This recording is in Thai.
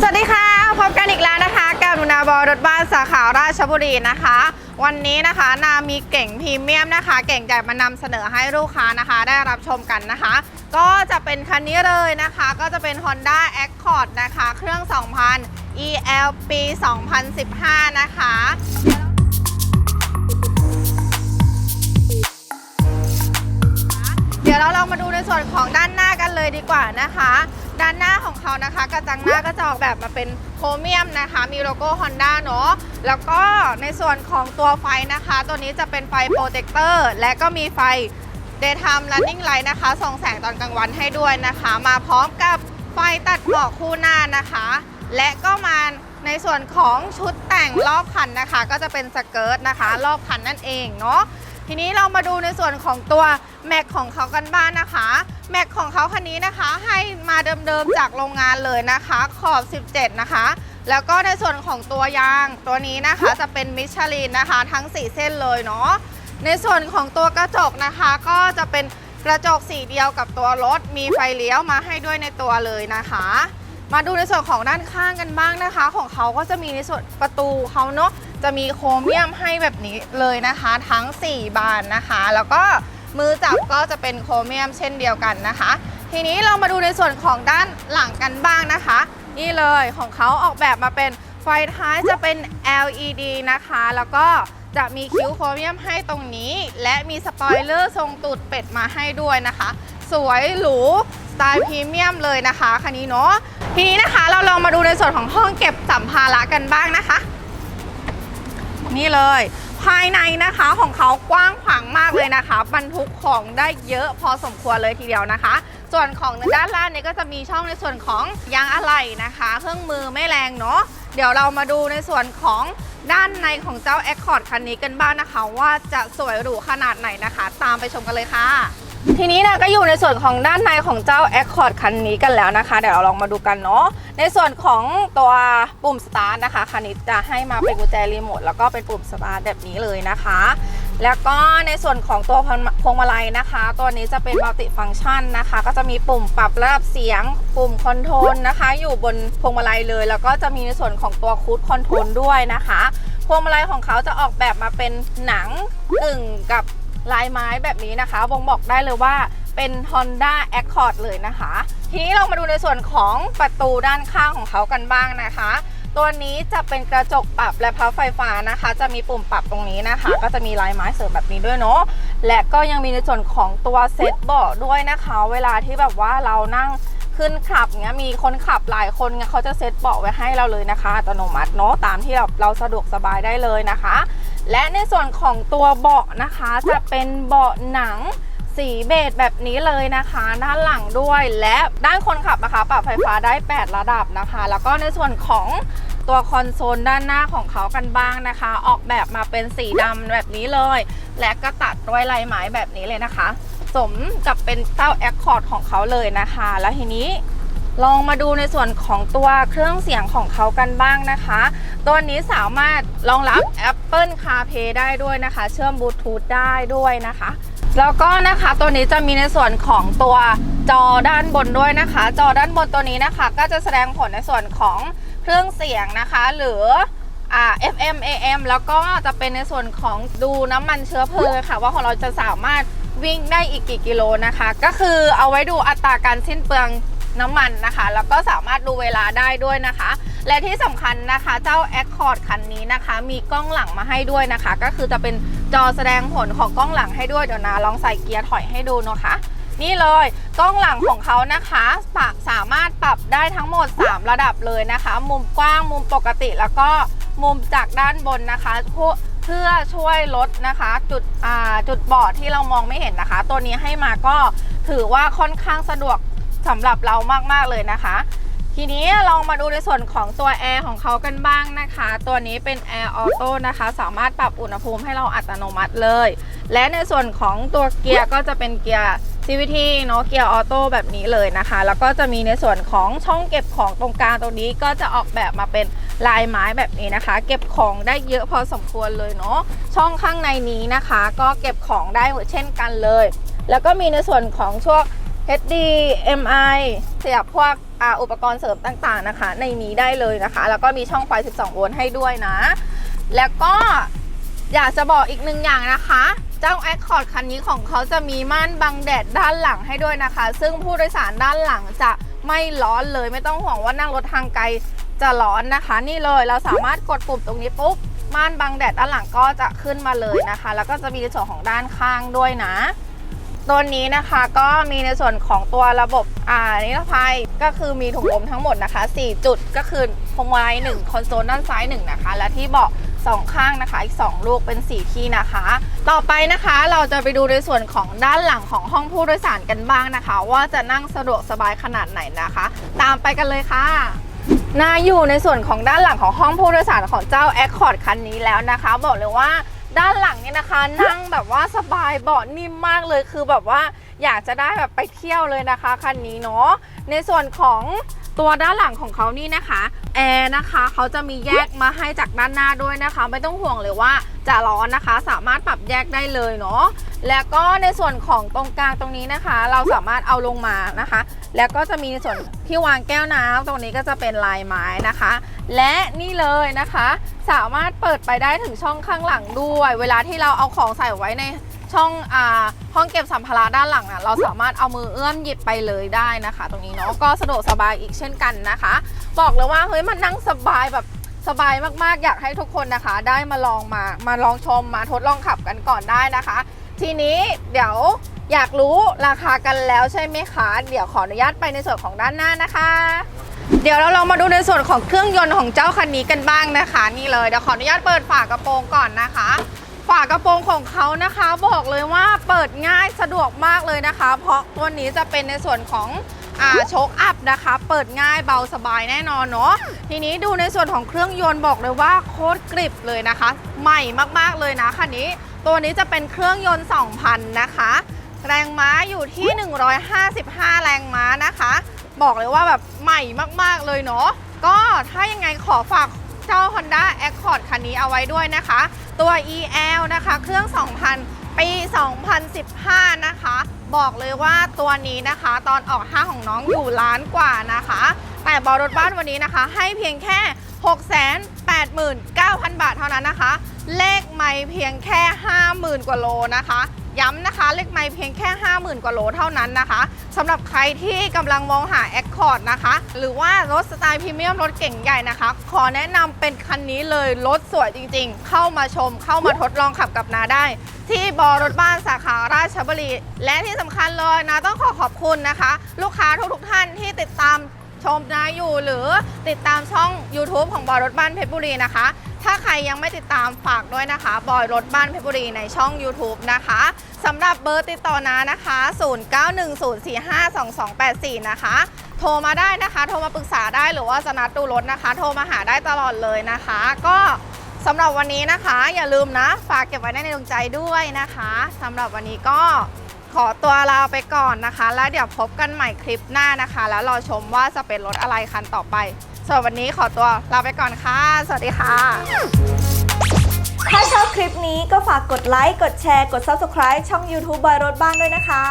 สวัสดีค่ะพบกันอีกแล้วนะคะกับนูนาบอรถบ้านสาขาราชบุรีนะคะ วันนี้นะคะนามีเก่งพรีเมียมนะคะ เก่งใจมานำเสนอให้ลูกค้านะคะ ได้รับชมกันนะคะ ก็จะเป็นคันนี้เลยนะคะ ก็จะเป็น Honda Accord นะคะ เครื่อง 2000 EL ปี 2015 นะคะเดี๋ยวเราลองมาดูในส่วนของด้านหน้ากันเลยดีกว่านะคะ ด้านหน้าของเขานะคะ กระจังหน้าก็จะออกแบบมาเป็นโครเมียมนะคะ มีโลโก้ Honda เนอะแล้วก็ในส่วนของตัวไฟนะคะ ตัวนี้จะเป็นไฟโปรเจคเตอร์และก็มีไฟ Daytime Running Light นะคะส่องแสงตอนกลางวันให้ด้วยนะคะ มาพร้อมกับไฟตัดหมอกคู่หน้านะคะ และก็มาในส่วนของชุดแต่งรอบคันนะคะ ก็จะเป็นสเกิร์ตนะคะ รอบคันนั่นเองเนาะทีนี้เรามาดูในส่วนของตัว แม็กของเขากันบ้างนะคะ แม็กของเขาคันนี้นะคะให้มาเดิมๆจากโรงงานเลยนะคะ ขอบ 17 นะคะ แล้วก็ในส่วนของตัวยางตัวนี้นะคะจะเป็นมิชลินนะคะ ทั้ง 4 เส้นเลยเนาะในส่วนของตัวกระจกนะคะก็จะเป็นกระจกสีเดียวกับตัวรถมีไฟเลี้ยวมาให้ด้วยในตัวเลยนะคะ มาดูในส่วนของด้านข้างกันบ้างนะคะ ของเขาก็จะมีในส่วนประตูเขาเนาะจะมีโครเมียมให้แบบนี้เลยนะคะ ทั้ง 4 บานนะคะ แล้วก็ มือจับก็จะเป็นโครเมียมเช่นเดียวกันนะคะ ทีนี้เรามาดูในส่วนของด้านหลังกันบ้างนะคะ นี่เลยของเขาออกแบบมาเป็นไฟท้ายจะเป็น LED นะคะ แล้วก็จะมีคิ้วโครเมียมให้ตรงนี้ และมีสปอยเลอร์ทรงตูดเป็ดมาให้ด้วยนะคะ สวยหรูสไตล์พรีเมียมเลยนะคะคันนี้เนาะทีนี้นะคะเราลองมาดูในส่วนของห้องเก็บสัมภาระกันบ้างนะคะ นี่เลย ภายในนะคะของเขากว้างขวางมากเลยนะคะบรรทุกของได้เยอะพอสมควรเลยทีเดียวนะคะ ส่วนของด้านล่างเนี่ยก็จะมีช่องในส่วนของยางอะไหล่นะคะ เครื่องมือไม่แรงเนาะเดี๋ยวเรามาดูในส่วนของด้านในของเจ้า Accord คันนี้กันบ้างนะคะ ว่าจะสวยหรูขนาดไหนนะคะ ตามไปชมกันเลยค่ะ ทีนี้นะก็อยู่ในส่วนของด้านในของเจ้า Accord คันนี้กันแล้วนะคะ เดี๋ยวเราลองมาดูกันเนาะในส่วนของตัวปุ่มสตาร์ทนะคะคันนี้จะให้มาเป็นกุญแจรีโมทแล้วก็เป็นปุ่มสตาร์ทแบบนี้เลยนะคะ แล้วก็ในส่วนของตัวพวงมาลัยนะคะ ตัวนี้จะเป็นมัลติฟัง c t ชันนะคะ ก็จะมีปุ่มปรับระดับเสียง ปุ่มคอนโทรลนะคะ อยู่บนพวงมาลัยเลย แล้วก็จะมีในส่วนของตัวคูดคอนโทรลด้วยนะคะพวงมาลัยของเขาจะออกแบบมาเป็นหนังกึ่งกับ ลายไม้แบบนี้นะคะบ่งบอกได้เลยว่าเป็น Honda Accord เลยนะคะ ทีนี้เรามาดูในส่วนของประตูด้านข้างของเขากันบ้างนะคะ ตัวนี้จะเป็นกระจกปรับและพับไฟฟ้านะคะ จะมีปุ่มปรับตรงนี้นะคะ ก็จะมีลายไม้เสริมแบบนี้ด้วยเนาะและก็ยังมีในส่วนของตัวเซตเบาะด้วยนะคะ เวลาที่แบบว่าเรานั่งขึ้นขับเงี้ยมีคนขับหลายคนเงี้ยเขาจะเซตเบาะไว้ให้เราเลยนะคะอัตโนมัติเนาะตามที่เราเราสะดวกสบายได้เลยนะคะ และในส่วนของตัวเบาะนะคะ จะเป็นเบาะหนังสีเบจแบบนี้เลยนะคะ ด้านหลังด้วยและด้านคนขับนะคะปรับไฟฟ้าได้ 8 ระดับนะคะ แล้วก็ในส่วนของตัวคอนโซลด้านหน้าของเขากันบ้างนะคะ ออกแบบมาเป็นสีดำแบบนี้เลย และก็ตัดด้วยลายไม้แบบนี้เลยนะคะ สมกับเป็นเต้าแอคคอร์ดของเขาเลยนะคะ แล้วทีนี้ ลองมาดูในส่วนของตัวเครื่องเสียงของเขากันบ้างนะคะ ตัวนี้สามารถรองรับ Apple CarPlay ได้ด้วยนะคะ เชื่อมบลูทูธได้ด้วยนะคะ แล้วก็นะคะตัวนี้จะมีในส่วนของตัวจอด้านบนด้วยนะคะ จอด้านบนตัวนี้นะคะ ก็จะแสดงผลในส่วนของเครื่องเสียงนะคะ หรืออ่า FM AM แล้วก็จะเป็นในส่วนของดูน้ำมันเชื้อเพลิงค่ะ ว่าของเราจะสามารถวิ่งได้อีกกี่กิโลนะคะ ก็คือเอาไว้ดูอัตราการสิ้นเปลือง น้ำมันนะคะ แล้วก็สามารถดูเวลาได้ด้วยนะคะ และที่สำคัญนะคะเจ้า Accord คันนี้นะคะ มีกล้องหลังมาให้ด้วยนะคะ ก็คือจะเป็นจอแสดงผลของกล้องหลังให้ด้วยเดี๋ยวนะลองใส่เกียร์ถอยให้ดูนะคะ นี่เลยกล้องหลังของเขานะคะปะสามารถปรับได้ทั้งหมด 3 ระดับเลยนะคะ มุมกว้างมุมปกติแล้วก็มุมจากด้านบนนะคะเพื่อช่วยลดนะคะจุดจุดบอดที่เรามองไม่เห็นนะคะ ตัวนี้ให้มาก็ถือว่าค่อนข้างสะดวก สำหรับเรามากๆเลยนะคะ ทีนี้ลองมาดูในส่วนของตัวแอร์ของเขากันบ้างนะคะ ตัวนี้เป็นแอร์ออโต้นะคะ สามารถปรับอุณหภูมิให้เราอัตโนมัติเลย และในส่วนของตัวเกียร์ก็จะเป็นเกียร์ CVT เนาะเกียร์ออโต้แบบนี้เลยนะคะ แล้วก็จะมีในส่วนของช่องเก็บของตรงกลางตรงนี้ก็จะออกแบบมาเป็นลายไม้แบบนี้นะคะ เก็บของได้เยอะพอสมควรเลยเนาะช่องข้างในนี้นะคะ ก็เก็บของได้เช่นกันเลย แล้วก็มีในส่วนของช่วง HDMI เสียบพวกอุปกรณ์เสริมต่างๆนะคะ ในนี้ได้เลยนะคะ แล้วก็มีช่องไฟ 12 โวลต์ให้ด้วยนะ แล้วก็อยากจะบอกอีกหนึ่งอย่างนะคะ เจ้า Accord คันนี้ของเขาจะมีม่านบังแดดด้านหลังให้ด้วยนะคะ ซึ่งผู้โดยสารด้านหลังจะไม่ร้อนเลยไม่ต้องห่วงว่านั่งรถทางไกลจะร้อนนะคะ นี่เลยเราสามารถกดปุ่มตรงนี้ปุ๊บม่านบังแดดด้านหลังก็จะขึ้นมาเลยนะคะ แล้วก็จะมีในส่วนของด้านข้างด้วยนะ ตัวนี้นะคะก็มีในส่วนของตัวระบบอ่านิรภัยก็คือมีถุงลมทั้งหมดนะคะ 4 จุดก็คือพวงมาลัย1คอนโซลด้านซ้าย1นะคะ และที่เบาะสองข้างนะคะอีก 2 ลูกเป็น 4 ที่นะคะ ต่อไปนะคะเราจะไปดูในส่วนของด้านหลังของห้องผู้โดยสารกันบ้างนะคะ ว่าจะนั่งสะดวกสบายขนาดไหนนะคะ ตามไปกันเลยค่ะนาอยู่ในส่วนของด้านหลังของห้องผู้โดยสารของเจ้า Accord คันนี้แล้วนะคะ บอกเลยว่า ด้านหลังเนี่ยนะคะ นั่งแบบว่าสบายเบาะนิ่มมากเลยคือแบบว่าอยากจะได้แบบไปเที่ยวเลยนะคะคันนี้เนาะในส่วนของ ตัวด้านหลังของเขานี่นะคะแอร์นะคะเขาจะมีแยกมาให้จากด้านหน้าด้วยนะคะ ไม่ต้องห่วงเลยว่าจะร้อนนะคะ สามารถปรับแยกได้เลยเนาะแล้วก็ในส่วนของตรงกลางตรงนี้นะคะ เราสามารถเอาลงมานะคะ แล้วก็จะมีในส่วนที่วางแก้วน้ำตรงนี้ก็จะเป็นลายไม้นะคะ และนี่เลยนะคะ สามารถเปิดไปได้ถึงช่องข้างหลังด้วย เวลาที่เราเอาของใส่ไว้ใน ช่องอ่าห้องเก็บสัมภาระด้านหลังนะเราสามารถเอามือเอื้อมหยิบไปเลยได้นะคะ ตรงนี้เนาะก็สะดวกสบายอีกเช่นกันนะคะ บอกเลยว่าเฮ้ยมันนั่งสบายแบบสบายมากๆ อยากให้ทุกคนนะคะ ได้มาลองมามาลองชมมาทดลองขับกันก่อนได้นะคะ ทีนี้เดี๋ยวอยากรู้ราคากันแล้วใช่ไหมคะ เดี๋ยวขออนุญาตไปในส่วนของด้านหน้านะคะ เดี๋ยวเราลองมาดูในส่วนของเครื่องยนต์ของเจ้าคันนี้กันบ้างนะคะ นี่เลยเดี๋ยวขออนุญาตเปิดฝากระโปรงก่อนนะคะ ฝากระโปรงของเขานะคะบอกเลยว่าเปิดง่ายสะดวกมากเลยนะคะ เพราะตัวนี้จะเป็นในส่วนของอ่าโชคอัพนะคะ เปิดง่ายเบาสบายแน่นอนเนาะทีนี้ดูในส่วนของเครื่องยนต์บอกเลยว่าโคตรกริบเลยนะคะ ใหม่มากๆเลยนะคันนี้ ตัวนี้จะเป็นเครื่องยนต์2,000นะคะ แรงม้าอยู่ที่ 155 แรงม้านะคะ บอกเลยว่าแบบใหม่มากๆเลยเนาะก็ถ้ายังไงขอฝาก เจ้า Honda Accord คันนี้เอาไว้ด้วยนะคะ ตัว EL นะคะ เครื่อง 2,000 ปี 2015 นะคะ บอกเลยว่าตัวนี้นะคะ ตอนออกห้างของน้องอยู่ล้านกว่านะคะ แต่บอรถบ้านวันนี้นะคะ ให้เพียงแค่ 689,000 บาทเท่านั้นนะคะ เลขไม่เพียงแค่ 50,000 กว่าโลนะคะ ย้ำนะคะเลขไม่เพียงแค่ 50,000 กว่าโลเท่านั้นนะคะสำหรับใครที่กำลังมองหา Accord นะคะ หรือว่ารถสไตล์พรีเมียมรถเก่งใหญ่นะคะ ขอแนะนำเป็นคันนี้เลยรถสวยจริงๆ เข้ามาชม เข้ามาทดลองขับกับนาได้ ที่บอรถบ้านสาขาราชบุรี และที่สำคัญเลยนะต้องขอขอบคุณนะคะ ลูกค้าทุกๆท่านที่ติดตาม ชมนะอยู่หรือติดตามช่อง YouTube ของบอยรถบ้านเพชรบุรีนะคะ ถ้าใครยังไม่ติดตามฝากด้วยนะคะ บอยรถบ้านเพชรบุรีในช่อง YouTube นะคะสำหรับเบอร์ติดต่อนานะคะ 0910452284 นะคะ โทรมาได้นะคะ โทรมาปรึกษาได้หรือว่าจะนัดดูรถนะคะ โทรมาหาได้ตลอดเลยนะคะ ก็สำหรับวันนี้นะคะ อย่าลืมนะ ฝากเก็บไว้ในดวงใจด้วยนะคะสำหรับวันนี้ก็ ขอตัวลาไปก่อนนะคะ แล้วเดี๋ยวพบกันใหม่คลิปหน้านะคะ แล้วรอชมว่าจะเป็นรถอะไรคันต่อไปส่วนวันนี้ขอตัวลาไปก่อนค่ะ สวัสดีค่ะ ถ้าชอบคลิปนี้ก็ฝากกดไลค์ กดแชร์ กด Subscribe ช่อง YouTube บอยรถบ้านด้วยนะคะ